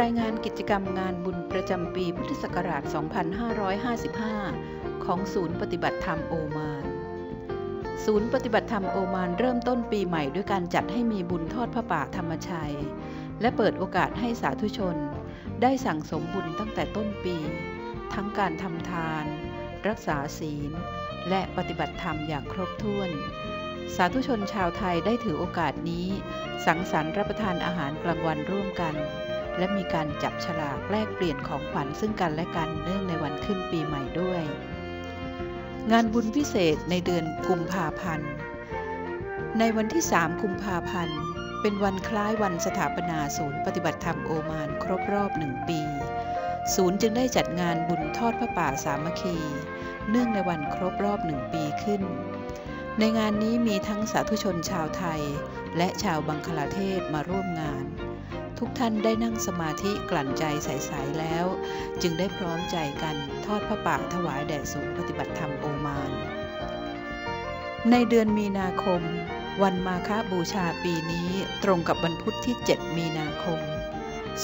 รายงานกิจกรรมงานบุญประจำปีพุทธศักราช 2555 ของศูนย์ปฏิบัติธรรมโอมาน ศูนย์ปฏิบัติธรรมโอมานเริ่มต้นปีใหม่ด้วยการจัดให้มีบุญทอดพระป่าธรรมชัย และเปิดโอกาสให้สาธุชน ได้สั่งสมบุญตั้งแต่ต้นปี ทั้งการทำทาน รักษาศีล และปฏิบัติธรรมอย่างครบถ้วน สาธุชนชาวไทยได้ถือโอกาสนี้ สังสรรค์รับประทานอาหารกลางวันร่วมกัน และมีการจับฉลากแลกเปลี่ยนของขวัญซึ่งกันและกันเนื่องในวันขึ้นปีใหม่ด้วย งานบุญพิเศษในเดือนกุมภาพันธ์ ในวันที่ 3 กุมภาพันธ์ เป็นวันคล้ายวันสถาปนาศูนย์ปฏิบัติธรรมโอมานครบรอบหนึ่งปี ศูนย์จึงได้จัดงานบุญทอดพระป่าสามัคคี เนื่องในวันครบรอบหนึ่งปีขึ้นในงานนี้มีทั้งสาธุชนชาวไทย และชาวบังคลาเทศมาร่วมงาน ทุกท่านได้นั่งสมาธิกลั่นใจใสๆแล้ว จึงได้พร้อมใจกันทอดพระป่าถวายแด่ศูนย์ปฏิบัติธรรมโอมาน ในเดือนมีนาคม วันมาฆบูชาปีนี้ตรงกับวันพุธที่ 7 มีนาคม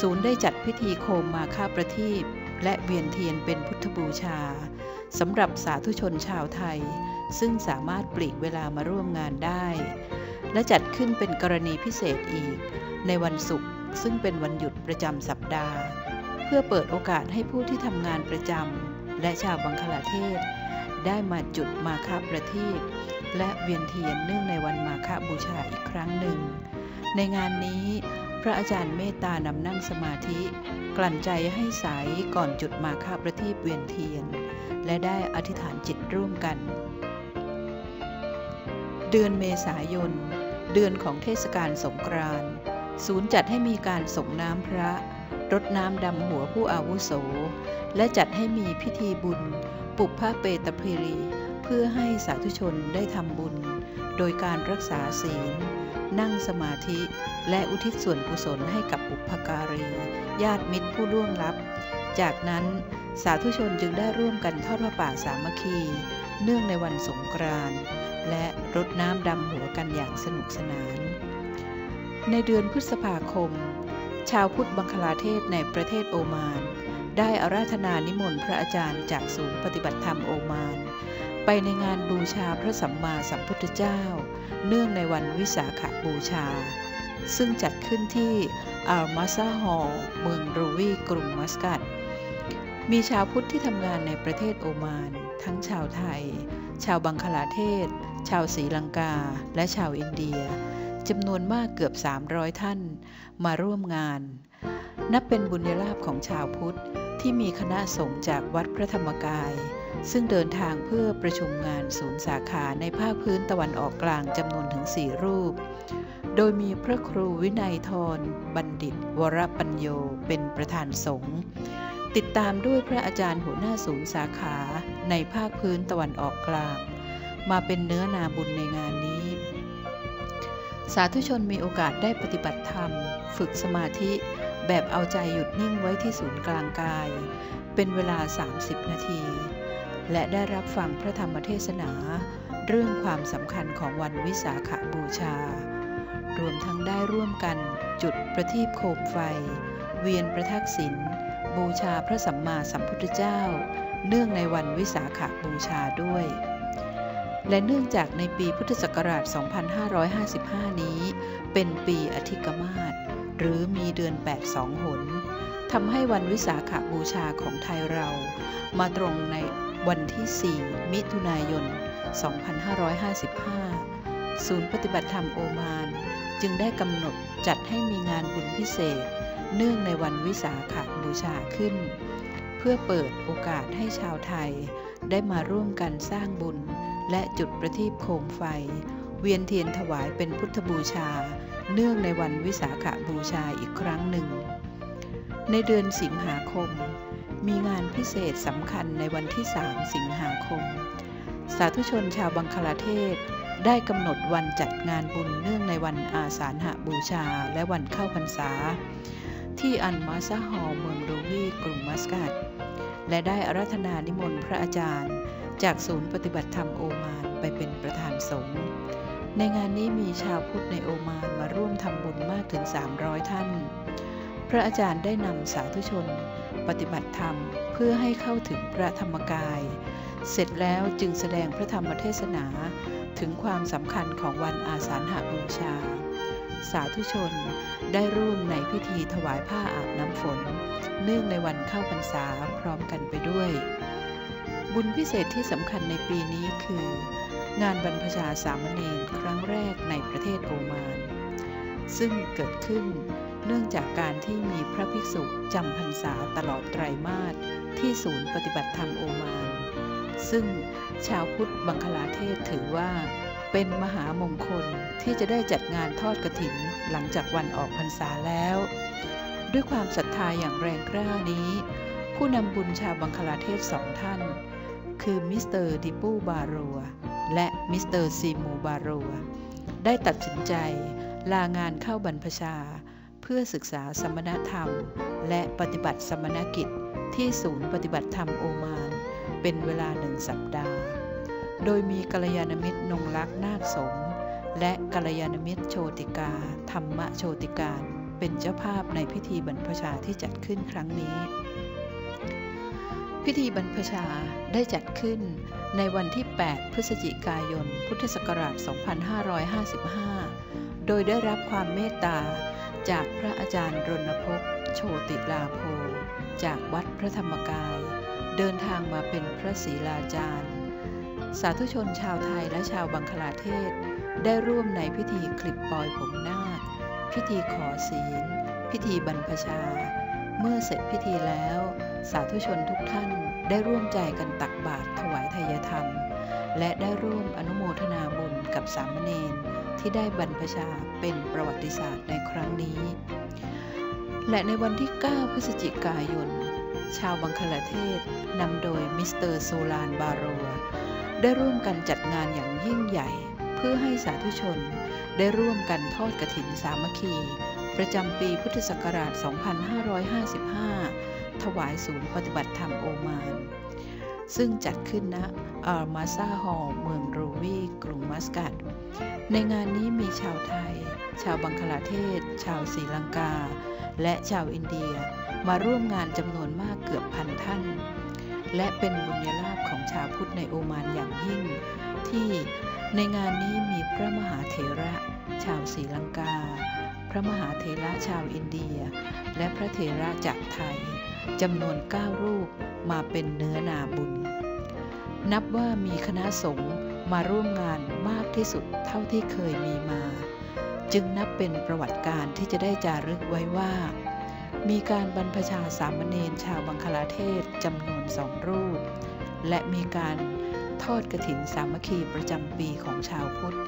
ศูนย์ได้จัดพิธีโคมมาฆประทีปและเวียนเทียนเป็นพุทธบูชาสำหรับสาธุชนชาวไทย ซึ่งสามารถปลีกเวลามาร่วมงานได้ และจัดขึ้นเป็นกรณีพิเศษอีก ในวันศุกร์ ซึ่งเป็นวันหยุดประจำสัปดาห์ เพื่อเปิดโอกาสให้ผู้ที่ทำงานประจำและชาวบังคลาเทศ ได้มาจุดมาคาประทีปและเวียนเทียนเนื่องในวันมาฆบูชาอีกครั้งหนึ่ง ในงานนี้พระอาจารย์เมตตานำนั่งสมาธิ กลั่นใจให้ใสก่อนจุดมาฆประทีปเวียนเทียน และได้อธิษฐานจิตร่วมกัน เดือนเมษายน เดือนของเทศกาลสงกรานต์ ศูนย์จัดให้มีการส่งน้ำพระ รดน้ำดำหัวผู้อาวุโส และจัดให้มีพิธีบุญ ปุพพะเปตเพรีเพื่อให้สาธุชนได้ทำบุญ โดยการรักษาศีล นั่งสมาธิ และอุทิศส่วนกุศลให้กับบุพการี ญาติมิตรผู้ล่วงลับ จากนั้นสาธุชนจึงได้ร่วมกันทอดพระป่าสามัคคี เนื่องในวันสงกรานต์และรดน้ำดำหัวกันอย่างสนุกสนาน ในเดือนพฤษภาคม ชาวพุทธบังคลาเทศในประเทศโอมาน ได้อาราธนานิมนต์พระอาจารย์จากศูนย์ปฏิบัติธรรมโอมาน ไปในงานบูชาพระสัมมาสัมพุทธเจ้า เนื่องในวันวิสาขบูชา ซึ่งจัดขึ้นที่อัลมาซาฮอลเมืองรูวีกรุงมัสกัด มีชาวพุทธที่ทำงานในประเทศโอมาน ทั้งชาวไทย ชาวบังคลาเทศ ชาวศรีลังกา และชาวอินเดีย จำนวนมากเกือบ 300 ท่านมาร่วมงาน นับเป็นบุญลาภของชาวพุทธที่มีคณะสงฆ์จากวัดพระธรรมกาย ซึ่งเดินทางเพื่อประชุมงานศูนย์สาขาในภาคพื้นตะวันออกกลางจำนวนถึง4รูป โดยมีพระครูวินัยทรบัณฑิต วรปัญโยเป็นประธานสงฆ์ติดตามด้วยพระอาจารย์หัวหน้าศูนย์สาขาในภาคพื้นตะวันออกกลาง มาเป็นเนื้อนาบุญในงานนี้ สาธุชนมีโอกาสได้ปฏิบัติธรรม ฝึกสมาธิแบบเอาใจหยุดนิ่งไว้ที่ศูนย์กลางกาย เป็นเวลา 30 นาที และได้รับฟังพระธรรมเทศนา เรื่องความสำคัญของวันวิสาขบูชา รวมทั้งได้ร่วมกันจุดประทีปโคมไฟ เวียนประทักษิณบูชาพระสัมมาสัมพุทธเจ้า เนื่องในวันวิสาขบูชาด้วย และเนื่องจากในปีพุทธศักราช 2555 นี้ เป็นปีอธิกมาศหรือมีเดือน 8 สองหนทำให้วันวิสาขบูชาของไทยเรา มาตรงในวันที่ 4 มิถุนายน 2555 ศูนย์ปฏิบัติธรรมโอมาน จึงได้กำหนดจัดให้มีงานบุญพิเศษ เนื่องในวันวิสาขบูชาขึ้น เพื่อเปิดโอกาสให้ชาวไทย ได้มาร่วมกันสร้างบุญ และจุดประทีปโคมไฟ เวียนเทียนถวายเป็นพุทธบูชา เนื่องในวันวิสาขบูชาอีกครั้งหนึ่ง ในเดือนสิงหาคม มีงานพิเศษสำคัญในวันที่ 3 สิงหาคม สาธุชนชาวบังคลาเทศได้กำหนดวันจัดงานบุญเนื่องในวันอาสาฬหบูชาและวันเข้าพรรษา ที่อันมาซาฮอลเมืองรูวีกรุงมัสกัด และได้อาราธนานิมนต์พระอาจารย์ จากศูนย์ปฏิบัติธรรมโอมานไปเป็นประธานสงฆ์ในงานนี้มีชาวพุทธในโอมานมาร่วมทำบุญมากถึง 300 ท่าน พระอาจารย์ได้นำสาธุชน ปฏิบัติธรรมเพื่อให้เข้าถึงพระธรรมกาย เสร็จแล้วจึงแสดงพระธรรมเทศนาถึงความสำคัญของวันอาสาฬหบูชา สาธุชนได้ร่วมในพิธีถวายผ้าอาบน้ำฝน เนื่องในวันเข้าพรรษาพร้อมกันไปด้วย บุญพิเศษที่สำคัญในปีนี้คือ งานบรรพชาสามเณรครั้งแรกในประเทศโอมาน ซึ่งเกิดขึ้นเนื่องจากการที่มีพระภิกษุจำพรรษาตลอดไตรมาสที่ศูนย์ปฏิบัติธรรมโอมาน ซึ่งชาวพุทธบังคลาเทศถือว่าเป็นมหามงคลที่จะได้จัดงานทอดกระถินหลังจากวันออกพรรษาแล้ว ด้วยความศรัทธาอย่างแรงกล้านี้ ผู้นำบุญชาวบังคลาเทศสองท่าน คือมิสเตอร์ดิปูบาโรัวและมิสเตอร์ซีมูบาโรัวได้ตัดสินใจลางานเข้าบรรพชา เพื่อศึกษาสมณธรรม และปฏิบัติสมณกิจที่ศูนย์ปฏิบัติธรรมโอมาน เป็นเวลาหนึ่งสัปดาห์ โดยมีกัลยาณมิตรนงรักนาคสงและกัลยาณมิตรโชติกา ธรรมโชติการ เป็นเจ้าภาพในพิธีบรรพชาที่จัดขึ้นครั้งนี้ พิธีบรรพชาได้จัดขึ้นในวันที่ 8 พฤศจิกายน พุทธศักราช 2555 โดยได้รับความเมตตาจากพระอาจารย์รณพพโชติลาโภจากวัดพระธรรมกาย เดินทางมาเป็นพระศรีลาจารย์ สาธุชนชาวไทยและชาวบังคลาเทศ ได้ร่วมในพิธีคลิปปลอยผมนาค พิธีขอศีล พิธีบรรพชา เมื่อเสร็จพิธีแล้ว สาธุชนทุกท่านได้ร่วมใจกันตักบาตรถวายทายธรรม และได้ร่วมอนุโมทนาบุญกับสามเณรที่ได้บรรพชาเป็นประวัติศาสตร์ในครั้งนี้ และในวันที่ 9 พฤศจิกายน ชาวบังคลาเทศนำโดยมิสเตอร์โซลานบาโรได้ร่วมกันจัดงานอย่างยิ่งใหญ่ เพื่อให้สาธุชนได้ร่วมกันทอดกระถินสามัคคี ประจำปีพุทธศักราช 2555 ถวายศูนย์ปฏิบัติธรรมโอมาน ซึ่งจัดขึ้นณอัลมาซาฮอลเมืองรูวีกรุงมัสกัด ในงานนี้มีชาวไทย ชาวบังคลาเทศ ชาวศรีลังกา และชาวอินเดียมาร่วมงานจำนวนมากเกือบพันท่าน และเป็นบุญญาลาภของชาวพุทธในโอมานอย่างยิ่ง ที่ในงานนี้มีพระมหาเถระ ชาวศรีลังกา พระมหาเถระชาวอินเดีย และพระเถระจากไทย จำนวน 9 รูปมาเป็นเนื้อนาบุญ นับว่ามีคณะสงฆ์มาร่วมงานมากที่สุดเท่าที่เคยมีมา จึงนับเป็นประวัติการที่จะได้จารึกไว้ว่า มีการบรรพชาสามเณรชาวบังคลาเทศจำนวนสองรูป และมีการทอดกระถินสามัคคีประจำปีของชาวพุทธ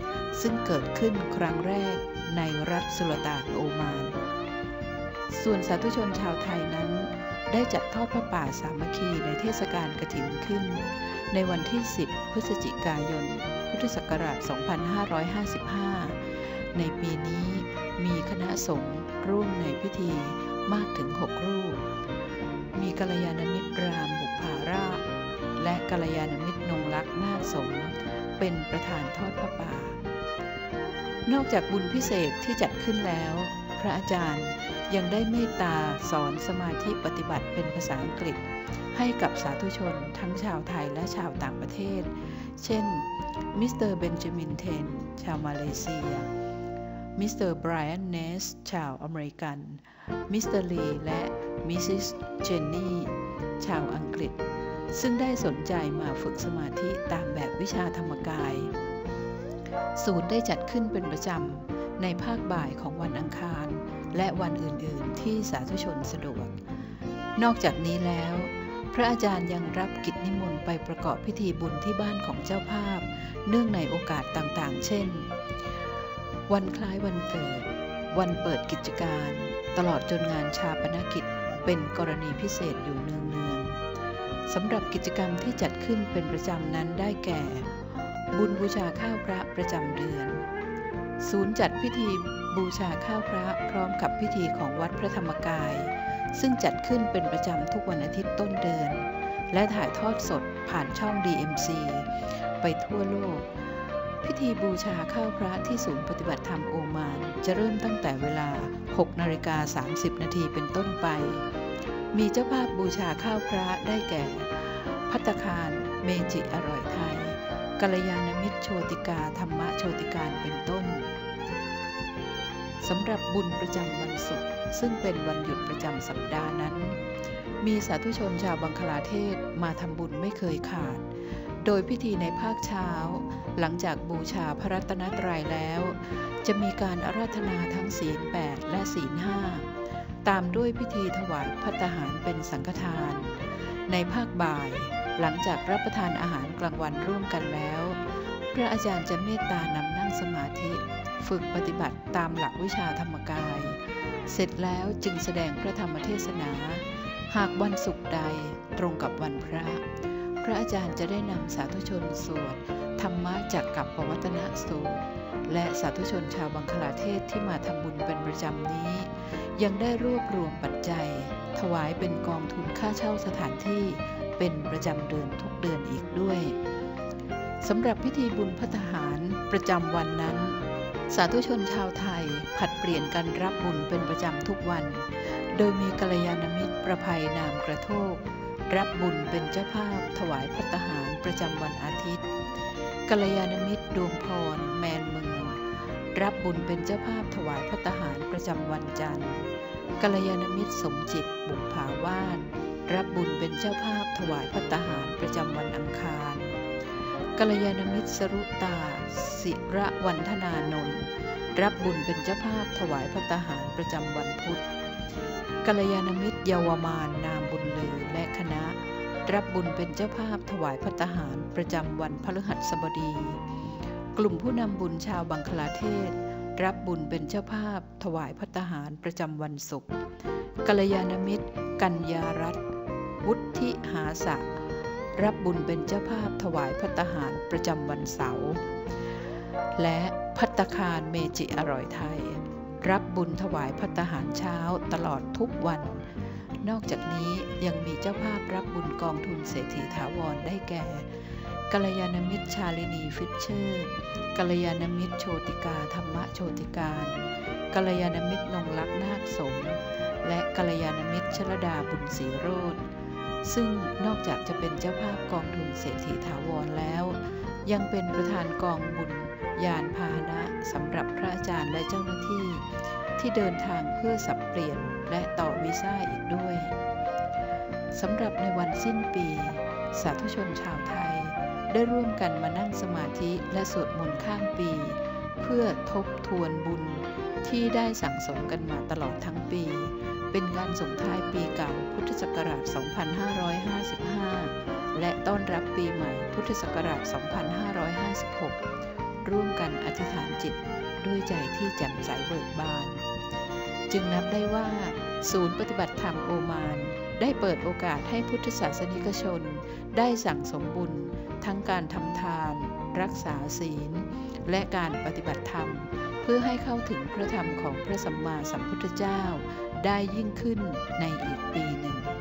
ซึ่งเกิดขึ้นครั้งแรกในรัฐสุลต่านโอมาน ส่วนสาธุชนชาวไทยนั้น ได้จัดทอดพระป่าสามัคคีในเทศกาลกระถินขึ้น ในวันที่ 10 พฤศจิกายน พุทธศักราช 2555 ในปีนี้มีคณะสงฆ์ร่วมในพิธีมากถึง 6 รูป มีกัลยาณมิตรรามบุพาราและกัลยาณมิตรนงรักนาสงเป็นประธานทอดพระป่า นอกจากบุญพิเศษที่จัดขึ้นแล้ว พระอาจารย์ ยังได้เมตตาสอนสมาธิปฏิบัติเป็นภาษาอังกฤษ ให้กับสาธุชนทั้งชาวไทยและชาวต่างประเทศ เช่น มิสเตอร์เบนจามินเทน ชาวมาเลเซีย มิสเตอร์ไบรอันเนส ชาวอเมริกัน มิสเตอร์ลีและมิสซิสเจนนี่ ชาวอังกฤษ ซึ่งได้สนใจมาฝึกสมาธิตามแบบวิชาธรรมกาย ศูนย์ได้จัดขึ้นเป็นประจำในภาคบ่ายของวันอังคาร และวันอื่น ๆ ที่สาธุชนสะดวก นอกจากนี้แล้ว พระอาจารย์ยังรับกิจนิมนต์ไปประกอบพิธีบุญที่บ้านของเจ้าภาพ เนื่องในโอกาสต่าง ๆ เช่น วันคล้ายวันเกิด วันเปิดกิจการ ตลอดจนงานชาปนกิจเป็นกรณีพิเศษอยู่เนืองๆสำหรับกิจกรรมที่จัดขึ้นเป็นประจำนั้นได้แก่ บุญบูชาข้าวพระประจำเดือน ศูนย์จัดพิธี บูชาข้าวพระพร้อมกับพิธีของวัดพระธรรมกาย ซึ่งจัดขึ้นเป็นประจำทุกวันอาทิตย์ต้นเดือน และถ่ายทอดสดผ่านช่อง DMC ไปทั่วโลก พิธีบูชาข้าวพระที่ศูนย์ปฏิบัติธรรมโอมาน จะเริ่มตั้งแต่เวลา 6นาฬิกา30 นาทีเป็นต้นไป มีเจ้าภาพบูชาข้าวพระได้แก่ พัตตาคารเมจิอร่อยไทยกัลยาณมิตรโชติกาธรรมะโชติการเป็นต้น สำหรับบุญประจำวันศุกร์ซึ่งเป็นวันหยุดประจำสัปดาห์นั้น มีสาธุชนชาวบังคลาเทศมาทำบุญไม่เคยขาด โดยพิธีในภาคเช้า หลังจากบูชาพระรัตนตรัยแล้ว จะมีการอาราธนาทั้งศีลแปดและศีลห้าตามด้วยพิธีถวายพัตหารเป็นสังฆทาน ในภาคบ่ายหลังจากรับประทานอาหารกลางวันร่วมกันแล้ว พระอาจารย์จะเมตตานำนั่งสมาธิ ฝึกปฏิบัติตามหลักวิชาธรรมกาย เสร็จแล้วจึงแสดงพระธรรมเทศนา หากวันศุกร์ใดตรงกับวันพระ พระอาจารย์จะได้นำสาธุชนสวดธรรมะจากกับปวัตนสูตร และสาธุชนชาวบังคลาเทศที่มาทำบุญเป็นประจำนี้ ยังได้รวบรวมปัจจัย ถวายเป็นกองทุนค่าเช่าสถานที่เป็นประจำเดือนทุกเดือนอีกด้วยสำหรับพิธีบุญพัฒหารประจำวันนั้น สาธุชนชาวไทยผัดเปลี่ยนกันรับบุญเป็นประจำทุกวัน โดยมีกัลยาณมิตรประภัยนามกระโทก รับบุญเป็นเจ้าภาพถวายพัตหารประจำวันอาทิตย์กัลยาณมิตรดวงพรแมนเมืองรับบุญเป็นเจ้าภาพถวายพัตหารประจำวันจันทร์กัลยาณมิตรสมจิตบุกผาวาดรับบุญเป็นเจ้าภาพถวายพัตหารประจำวันอังคาร กัลยาณมิตรสรุตา ศิระวันธนานนท์รับบุญเป็นเจ้าภาพถวายพัตาหารประจำวันพุธกัลยาณมิตรเยาวมานนามบุญลือและคณะ รับบุญเป็นเจ้าภาพถวายพัตาหารประจำวันพฤหัสบดี กลุ่มผู้นำบุญชาวบังคลาเทศ รับบุญเป็นเจ้าภาพถวายพัตหารประจำวันศุกร์กัลยาณมิตร กัญญารัตน์วุฒิหาสะ รับบุญเป็นเจ้าภาพถวายพัตหารประจำวันเสาร์และพัตตาคารเมจิอร่อยไทย รับบุญถวายพัตตาหารเช้าตลอดทุกวัน นอกจากนี้ยังมีเจ้าภาพรับบุญกองทุนเศรษฐีถาวรได้แก่กัลยาณมิตรชาลินีฟิชเชอร์กัลยาณมิตรโชติกาธรรมโชติการกัลยาณมิตรนงลักษ์นาคสม และกัลยาณมิตรชลดาบุญศรีโรธ ซึ่งนอกจากจะเป็นเจ้าภาพกองทุนเศรษฐีถาวรแล้ว ยังเป็นประธานกองบุญยานพาหนะสำหรับพระอาจารย์และเจ้าหน้าที่ ที่เดินทางเพื่อสับเปลี่ยนและต่อวีซ่าอีกด้วยสำหรับในวันสิ้นปี สาธุชนชาวไทย ได้ร่วมกันมานั่งสมาธิและสวดมนต์ข้ามปี เพื่อทบทวนบุญที่ได้สั่งสมกันมาตลอดทั้งปี เป็นการส่งท้ายปีเก่าพุทธศักราช 2555 และต้อนรับปีใหม่พุทธศักราช 2556 ร่วมกันอธิษฐานจิตด้วยใจที่แจ่มใสเบิกบาน จึงนับได้ว่า ศูนย์ปฏิบัติธรรมโอมาน ได้เปิดโอกาสให้พุทธศาสนิกชน ได้สั่งสมบุญ ทั้งการทำทาน รักษาศีล และการปฏิบัติธรรม เพื่อให้เข้าถึงพระธรรมของพระสัมมาสัมพุทธเจ้า ได้ยิ่งขึ้นในอีกปีหนึ่ง